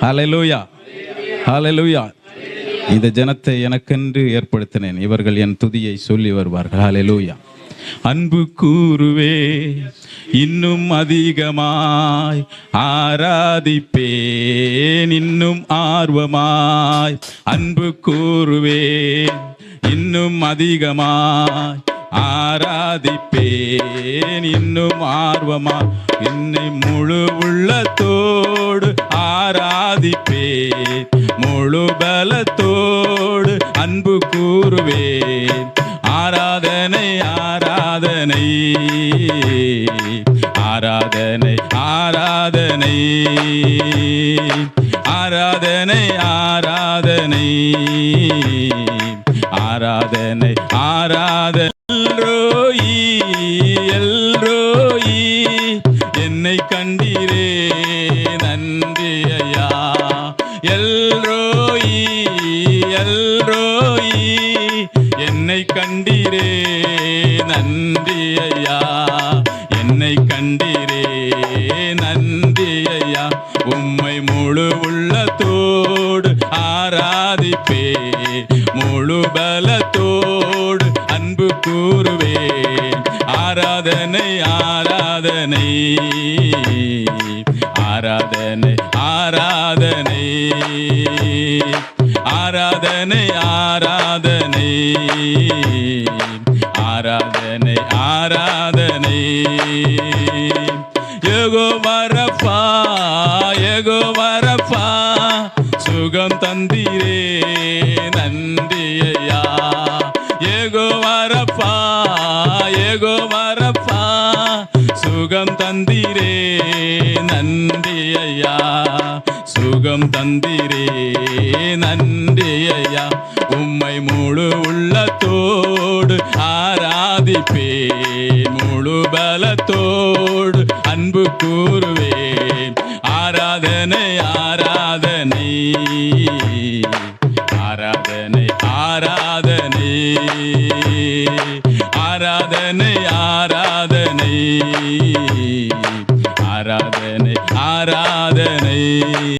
Hallelujah hallelujah இந்த ஜனத்தை எனக்கென்று ஏற்படுத்தினேன். இவர்கள் என் துதியை சொல்லி வருவார்கள். ஹலலூயா அன்பு கூறுவே இன்னும் அதிகமாய் ஆராதிப்பேன். இன்னும் ஆர்வமாய் அன்பு கூறுவே இன்னும் அதிகமாய் ஆராதிப்பேன். இன்னும் ஆர்வமா என்னை முழு உள்ளத்தோடு ஆராதிப்பேன். முழு பலத்தோடு அன்பு கூறுவேன். ஆராதனை ஆராதனை ஆராதனை ஆராதனை ஆராதனை ஆராதனை ஆராதனை ஆராதனை. என்னை கண்டீரே நன்றி ஐயா. எல்ரோயி எல்ரோயி என்னை கண்டீரே நன்றி ஐயா. என்னை கண்டீரே நன்றி ஐயா. உம்மை முழு உள்ளத்தோடு ஆராதிப்பே முழு பலத்தோடு ஆராதனை ஆராதனை. ஆராதனை ஆராதனை. ஆராதனை ஆராதனை. ஆராதனை ஆராதனை. எகோ வரப்பா எகோ வரப்பா சுகம் தந்திரே. சுகம் தந்திரே நன்றி ஐயா. சுகம் தந்திரே நன்றி ஐயா. உம்மை முழு உள்ளத்தோடு ஆராதிப்பேன். முழு பலத்தோடு அன்பு கூறுவேன். ஆராதனை ஆராதனை. ஆராதனை ஆராதனை. ஆராதனை ஆராதனை. ஆராதனை ஆராதனை.